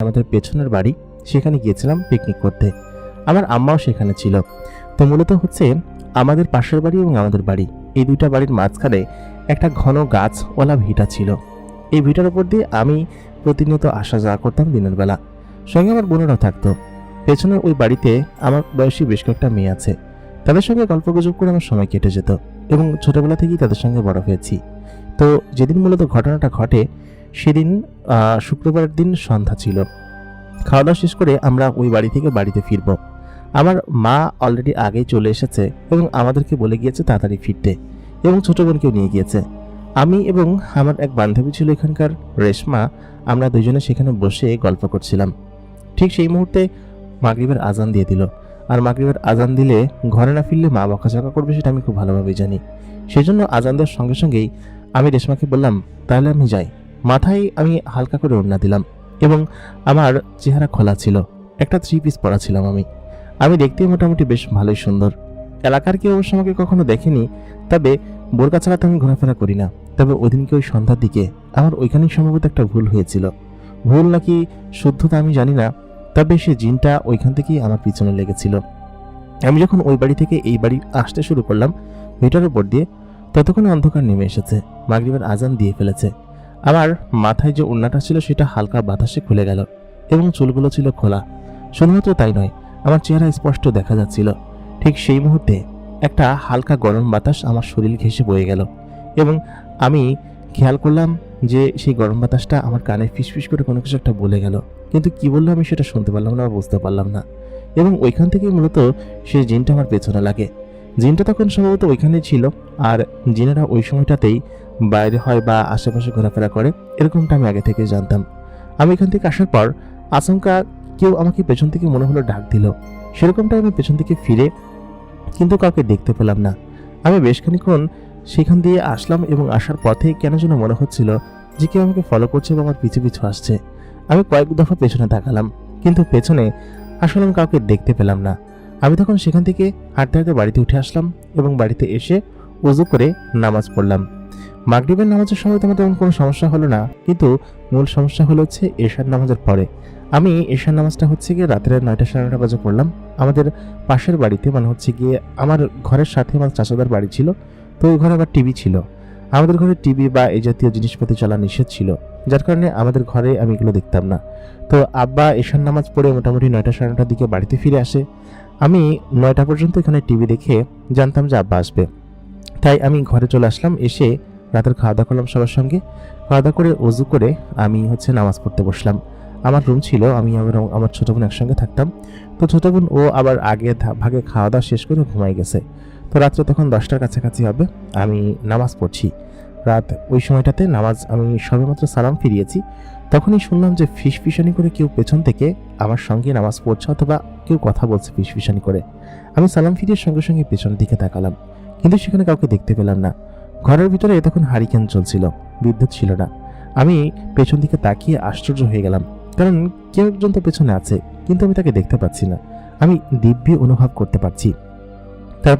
আমাদের পেছনের বাড়ি, সেখানে গিয়েছিলাম পিকনিক করতে। আমার আম্মাও সেখানে ছিল। তো মূলত হচ্ছে আমাদের পাশের বাড়ি এবং আমাদের বাড়ি। এই দুইটা বাড়ির মাঝখানে একটা ঘন গাছওয়ালা ভিটা ছিল। এই ভিটার উপর দিয়ে আমি প্রতিনিয়ত আসা যাওয়া করতাম দিনের বেলা। সঙ্গে আমার বোনেরাও থাকতো। পেছনের ওই বাড়িতে আমার বয়সী বেশ কয়েকটা মেয়ে আছে। তাদের সঙ্গে গল্পগুজব করে আমার সময় কেটে যেত এবং ছোটবেলা থেকেই তাদের সঙ্গে বড় হয়েছি। তো যেদিন মূলত ঘটনাটা ঘটে সেদিন শুক্রবারের দিন সন্ধ্যা ছিল। খাওয়া দাওয়া শেষ করে আমরা ওই বাড়ি থেকে বাড়িতে ফিরব। আমার মা অলরেডি আগেই চলে এসেছে এবং আমাদেরকে বলে গিয়েছে তাড়াতাড়ি ফিরতে এবং ছোটো বোনকেও নিয়ে গিয়েছে। আমি এবং আমার এক বান্ধবী ছিল এখানকার, রেশমা, আমরা দুজনে সেখানে বসে গল্প করছিলাম। ঠিক সেই মুহূর্তে মাগরিবের আজান দিয়ে দিল। আর মাগরিবের আজান দিলে ঘরে না ফিরলে মা বকাঝকা করবে সেটা আমি খুব ভালোভাবেই জানি। সেই জন্য আজান দেওয়ার সঙ্গে সঙ্গেই আমি রেশমাকে বললাম, তাহলে আমি যাই। মাথায় আমি হালকা করে ওড়না দিলাম এবং আমার চেহারা খোলা ছিল। একটা থ্রি পিস পরা ছিলাম আমি। আমি দেখতে মোটামুটি বেশ ভালোই সুন্দর। এলাকার কেউ অবশ্য আমাকে কখনো দেখেনি, তবে বোরকা ছাড়া তো আমি ঘোরাফেরা করি না। তবে ওদিনকে ওই সন্ধ্যার দিকে আমার ওইখানেই সম্ভবত একটা ভুল হয়েছিল। ভুল নাকি শুদ্ধতা আমি জানি না, তবে সে জিনটা ওইখান থেকেই আমার পিছনে লেগেছিল। আমি যখন ওই বাড়ি থেকে এই বাড়ি আসতে শুরু করলাম ভিটার উপর দিয়ে, ততক্ষণে অন্ধকার নেমে এসেছে। মাগরিবের আজান দিয়ে ফেলেছে। আমার মাথায় যে ওড়নাটা ছিল সেটা হালকা বাতাসে খুলে গেল এবং চুলগুলো ছিল খোলা। শুধুমাত্র তাই নয়, আমার চেহারা স্পষ্ট দেখা যাচ্ছিল। ঠিক সেই মুহূর্তে একটা হালকা গরম বাতাস আমার শরীর ঘেঁষে বয়ে গেল এবং আমি খেয়াল করলাম যে সেই গরম বাতাসটা আমার কানে ফিসফিস করে কোনো কিছু একটা বলে গেল। কিন্তু কি বলল আমি সেটা শুনতে পারলাম না বুঝতে পারলাম না। এবং ওইখান থেকেই মূলত সেই জিনটা আমার পেছনে লাগে। জিনটা তখন সম্ভবত ওইখানেই ছিল, আর জিনেরা ওই সময়টাতেই বাইরে হয় বা আশেপাশে ঘোরাফেরা করে, এরকমটা আমি আগে থেকে জানতাম। আমি এখান থেকে আসার পর আচমকা কেউ আমাকে পেছন থেকে মনে হলো ডাক দিল। সেরকমটা আমি পেছন থেকে ফিরে কিন্তু কাউকে দেখতে পেলাম না। আমি বেশ খানিক্ষণ সেখান দিয়ে আসলাম এবং আসার পথে কেন যেন মনে হচ্ছিল যে কেউ আমাকে ফলো করছে বা আমার পিছু পিছু আসছে। আমি কয়েক দফা পেছনে তাকালাম, কিন্তু পেছনে আসলে আমি কাউকে দেখতে পেলাম না। আমি তখন সেখান থেকে হাঁটতে হাঁটতে বাড়িতে উঠে আসলাম এবং বাড়িতে এসে উজু করে নামাজ পড়লাম। মাগরিবের নামাজের সময় তেমন তেমন কোনো সমস্যা হলো না, কিন্তু মূল সমস্যা হলো হচ্ছে এশার নামাজের পরে। আমি এশার নামাজটা হচ্ছে গিয়ে রাতের নয়টা সাড়ে নটা বাজে পড়লাম। আমাদের পাশের বাড়িতে মানে হচ্ছে গিয়ে আমার ঘরের সাথে আমার চাচাদার বাড়ি ছিল, তো ওই ঘরে আবার টিভি ছিল। আমাদের ঘরে টিভি বা এই জাতীয় জিনিসপাতি চলা নিষেধ ছিল, যার কারণে আমাদের ঘরে আমি এগুলো দেখতাম না। তো আব্বা এশার নামাজ পড়ে মোটামুটি নয়টা সাড়ে নটার দিকে বাড়িতে ফিরে আসে। আমি নয়টা পর্যন্ত এখানে টিভি দেখে জানতাম যে আব্বা আসবে। তাই আমি ঘরে চলে আসলাম, এসে রাতের খাওয়া দাওয়া করলাম সবার সঙ্গে। খাওয়া দাওয়া করে, অজু করে আমি হচ্ছে নামাজ পড়তে বসলাম। আমার রুম ছিল, আমি আমার আমার ছোটো বোন একসঙ্গে থাকতাম। তো ছোটো বোন, ও আবার আগে ভাগে খাওয়া দাওয়া শেষ করে ঘুমাই গেছে। তো রাত্রে তখন দশটার কাছাকাছি হবে, আমি নামাজ পড়ছি। রাত ওই সময়টাতে নামাজ আমি সবেমাত্র সালাম ফিরিয়েছি, তখনই শুনলাম যে ফিসফিসানি করে কেউ পেছন থেকে আমার সঙ্গে নামাজ পড়ছে অথবা কেউ কথা বলছে ফিসফিসানি করে। আমি সালাম ফিরিয়ে সঙ্গে সঙ্গে পেছনের দিকে তাকালাম, কিন্তু সেখানে কাউকে দেখতে পেলাম না। ঘরের ভিতরে তখন হারিকেন চলছিল, বিদ্যুৎ ছিল না। আমি পেছন দিকে তাকিয়ে আশ্চর্য হয়ে গেলাম, কারণ কেউ একজন তো পেছনে আছে, কিন্তু আমি তাকে দেখতে পাচ্ছি না। আমি দিব্যি অনুভব করতে পারছি।